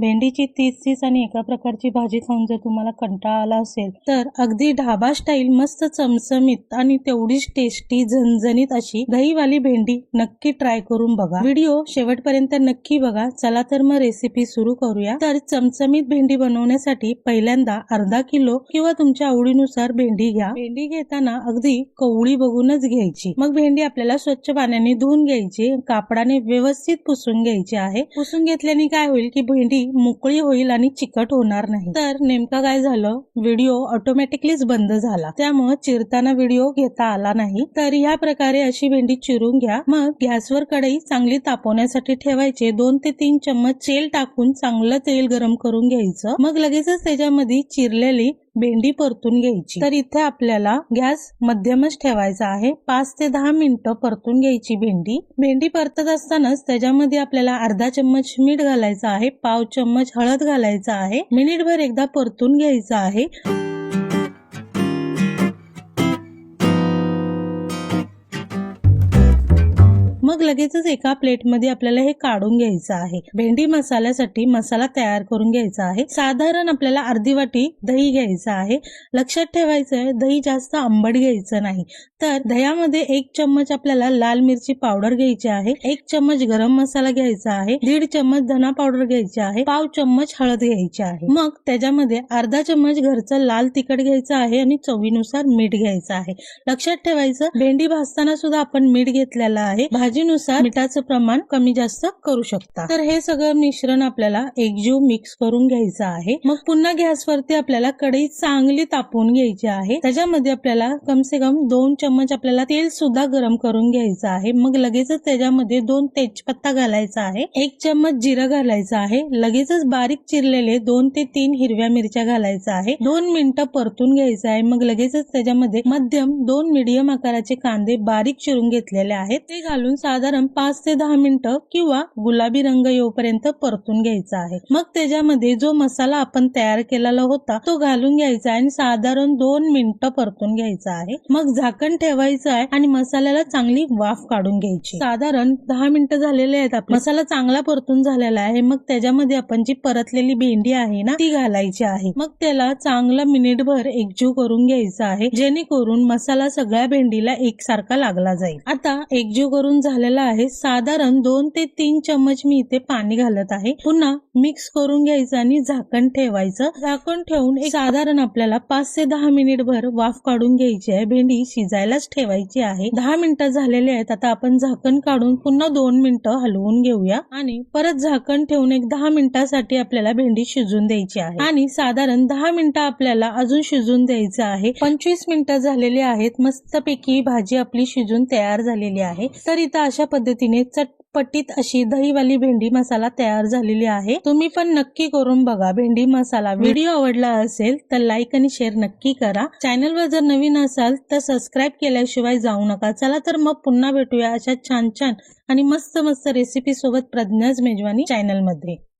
भेंडीची तीस तीस आणि एका प्रकारची भाजी खाऊन जर तुम्हाला कंटाळा आला असेल तर अगदी ढाबा स्टाईल मस्त चमचमीत आणि तेवढीच टेस्टी झणझणीत अशी दहीवाली भेंडी नक्की ट्राय करून बघा. व्हिडिओ शेवटपर्यंत नक्की बघा. चला तर मग रेसिपी सुरू करूया. तर चमचमीत भेंडी बनवण्यासाठी पहिल्यांदा अर्धा किलो किंवा तुमच्या आवडीनुसार भेंडी घ्या. भेंडी घेताना अगदी कवळी बघूनच घ्यायची. मग भेंडी आपल्याला स्वच्छ पाण्याने धुवून घ्यायची. कापडाने व्यवस्थित पुसून घ्यायची आहे. पुसून घेतल्याने काय होईल की भेंडी मोकळी होईल आणि चिकट होणार नाही. तर नेमकं काय झालं? व्हिडिओ ऑटोमॅटिकलीच बंद झाला. त्यामुळे चिरताना व्हिडिओ घेता आला नाही. तर ह्या प्रकारे अशी भेंडी चिरून घ्या. मग गॅसवर कढई चांगली तापवण्यासाठी ठेवायचे दोन ते तीन चम्मच तेल टाकून चांगलं तेल गरम करून घ्यायचं. मग लगेचच त्याच्यामध्ये चिरलेली भेंडी परतून घ्यायची. तर इथे आपल्याला गॅस मध्यमच ठेवायचा आहे. पाच ते दहा मिनिटं परतून घ्यायची भेंडी. भेंडी परतत असतानाच त्याच्यामध्ये आपल्याला अर्धा चम्मच मीठ घालायचं आहे. पाव चम्मच हळद घालायचा आहे. मिनिटभर एकदा परतून घ्यायचं आहे. मग लगेचच एका प्लेटमध्ये आपल्याला हे काढून घ्यायचं आहे. भेंडी मसाल्यासाठी मसाला तयार करून घ्यायचा आहे. साधारण आपल्याला अर्धी वाटी दही घ्यायचं आहे. लक्षात ठेवायचं आहे दही जास्त आंबट घ्यायचं नाही. तर दह्यामध्ये एक चम्मच आपल्याला लाल मिरची पावडर घ्यायची आहे. एक चम्मच गरम मसाला घ्यायचा आहे. दीड चम्मच धना पावडर घ्यायची आहे. पाव चम्मच हळद घ्यायची आहे. मग त्याच्यामध्ये अर्धा चम्मच घरचं लाल तिखट घ्यायचं आहे आणि चवीनुसार मीठ घ्यायचं आहे. लक्षात ठेवायचं भेंडी भाजताना सुद्धा आपण मीठ घेतलेलं आहे. भाजी भाजीनुसार मिठाचं प्रमाण कमी जास्त करू शकता. तर हे सगळं मिश्रण आपल्याला एकजीव मिक्स करून घ्यायचं आहे. मग पुन्हा गॅसवरती आपल्याला कढई चांगली तापवून घ्यायची आहे. त्याच्यामध्ये आपल्याला कम से कम दोन चम्मच आपल्याला तेल सुद्धा गरम करून घ्यायचं आहे. मग लगेचच त्याच्यामध्ये दोन तेजपत्ता घालायचा आहे. एक चम्मच जिरं घालायचं आहे. लगेचच बारीक चिरलेले दोन ते तीन हिरव्या मिरच्या घालायचा आहे. दोन मिनिटं परतून घ्यायचं आहे. मग लगेचच त्याच्यामध्ये मध्यम दोन मिडियम आकाराचे कांदे बारीक चिरून घेतलेले आहेत. ते घालून साधारण पाच ते दहा मिनिटं किंवा गुलाबी रंग येऊपर्यंत परतून घ्यायचा आहे. मग त्याच्यामध्ये जो मसाला आपण तयार केलेला होता तो घालून घ्यायचा आहे आणि साधारण दोन मिनिटं परतून घ्यायचा आहे. मग झाकण ठेवायचं आहे आणि मसाल्याला चांगली वाफ काढून घ्यायची. साधारण दहा मिनिटं झालेले आहेत मसाला चांगला परतून झालेला आहे. मग त्याच्यामध्ये आपण जी परतलेली भेंडी आहे ना ती घालायची आहे. मग त्याला चांगला मिनिटभर एकजीव करून घ्यायचा आहे. जेणेकरून मसाला सगळ्या भेंडीला एकसारखा लागला जाईल. आता एकजीव करून झाला झालेला आहे. साधारण दोन ते तीन चम्मच मी इथे पाणी घालत आहे. पुन्हा मिक्स करून घ्यायचं आणि झाकण ठेवायचं. झाकण ठेवून एक साधारण आपल्याला पाच ते दहा मिनिट भर वाफ काढून घ्यायची आहे. भेंडी शिजायलाच ठेवायची आहे. दहा मिनिटं झालेले आहेत. आता आपण झाकण काढून पुन्हा दोन मिनिटं हलवून घेऊया. आणि परत झाकण ठेवून एक दहा मिनिटासाठी आपल्याला भेंडी शिजून द्यायची आहे. आणि साधारण दहा मिनिटं आपल्याला अजून शिजून द्यायचं आहे. पंचवीस मिनिटं झालेली आहेत. मस्तपैकी भाजी आपली शिजून तयार झालेली आहे. तर इथं अशा पद्धतीने चटपटीत अशी दहीवाली भेंडी मसाला तयार झालेली आहे. तुम्ही पण नक्की करून बघा. भेंडी मसाला व्हिडिओ आवडला असेल तर लाईक आणि शेअर नक्की करा. चॅनलवर जर नवीन असाल तर सबस्क्राईब केल्याशिवाय जाऊ नका. चला तर मग पुन्हा भेटूया अशा छान छान आणि मस्त मस्त रेसिपी सोबत प्रज्ञाज मेजवानी चॅनलमध्ये.